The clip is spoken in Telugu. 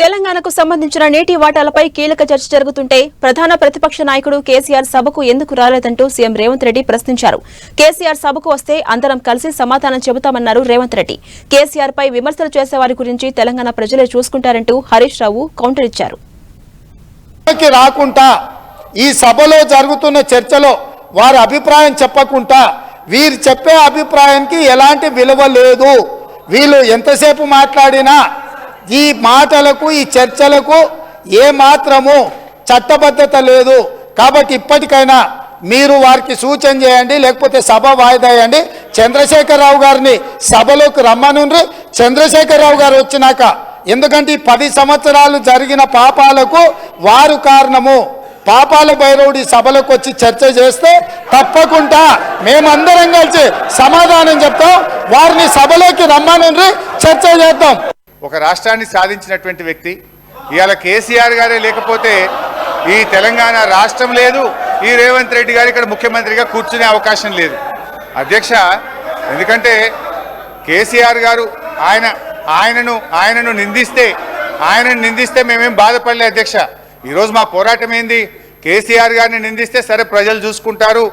తెలంగాణకు సంబంధించిన నీటి వాటాలపై కీలక చర్చ జరుగుతుంటే ప్రధాన ప్రతిపక్ష నాయకుడు కేసీఆర్ సభకు ఎందుకు రాలేదంటూ సీఎం రేవంత్ రెడ్డి ప్రశ్నించారు. కేసీఆర్ సభకు వస్తే అందరం కలిసి సమాధానం చెబుతామన్నారు రేవంత్ రెడ్డి. కేసీఆర్ పై విమర్శలు చేసేవారి గురించి తెలంగాణ ప్రజలే చూసుకుంటారంటూ హరీష్ రావు కౌంటర్ ఇచ్చారు. రాకుండా ఈ సభలో జరుగుతున్న చర్చలో వారి అభిప్రాయం చెప్పకుండా వీరు చెప్పే అభిప్రాయానికి ఎలాంటి విలువ లేదు. వీళ్ళు ఎంతసేపు మాట్లాడినా ఈ మాటలకు ఈ చర్చలకు ఏ మాత్రము చట్టబద్ధత లేదు. కాబట్టి ఇప్పటికైనా మీరు వారికి సూచన చేయండి లేకపోతే సభ వాయిదా వేయండి. చంద్రశేఖరరావు గారిని సభలోకి రమ్మనుండ్రి. చంద్రశేఖరరావు గారు వచ్చినాక ఎందుకంటే ఈ పది సంవత్సరాలు జరిగిన పాపాలకు వారు కారణము. పాపాల భైరవుడి సభలకు వచ్చి చర్చ చేస్తే తప్పకుండా మేమందరం కలిసి సమాధానం చెప్తాం. వారిని సభలోకి రమ్మనుండ్రి చర్చ చేద్దాం. ఒక రాష్ట్రాన్ని సాధించినటువంటి వ్యక్తి. ఇవాళ కేసీఆర్ గారే లేకపోతే ఈ తెలంగాణ రాష్ట్రం లేదు. ఈ రేవంత్ రెడ్డి గారు ఇక్కడ ముఖ్యమంత్రిగా కూర్చునే అవకాశం లేదు. అధ్యక్ష ఎందుకంటే కేసీఆర్ గారు ఆయన ఆయనను ఆయనను నిందిస్తే ఆయనను నిందిస్తే మేమేం బాధపడలే అధ్యక్ష. ఈరోజు మా పోరాటం ఏంది? కేసీఆర్ గారిని నిందిస్తే సరే ప్రజలు చూసుకుంటారు.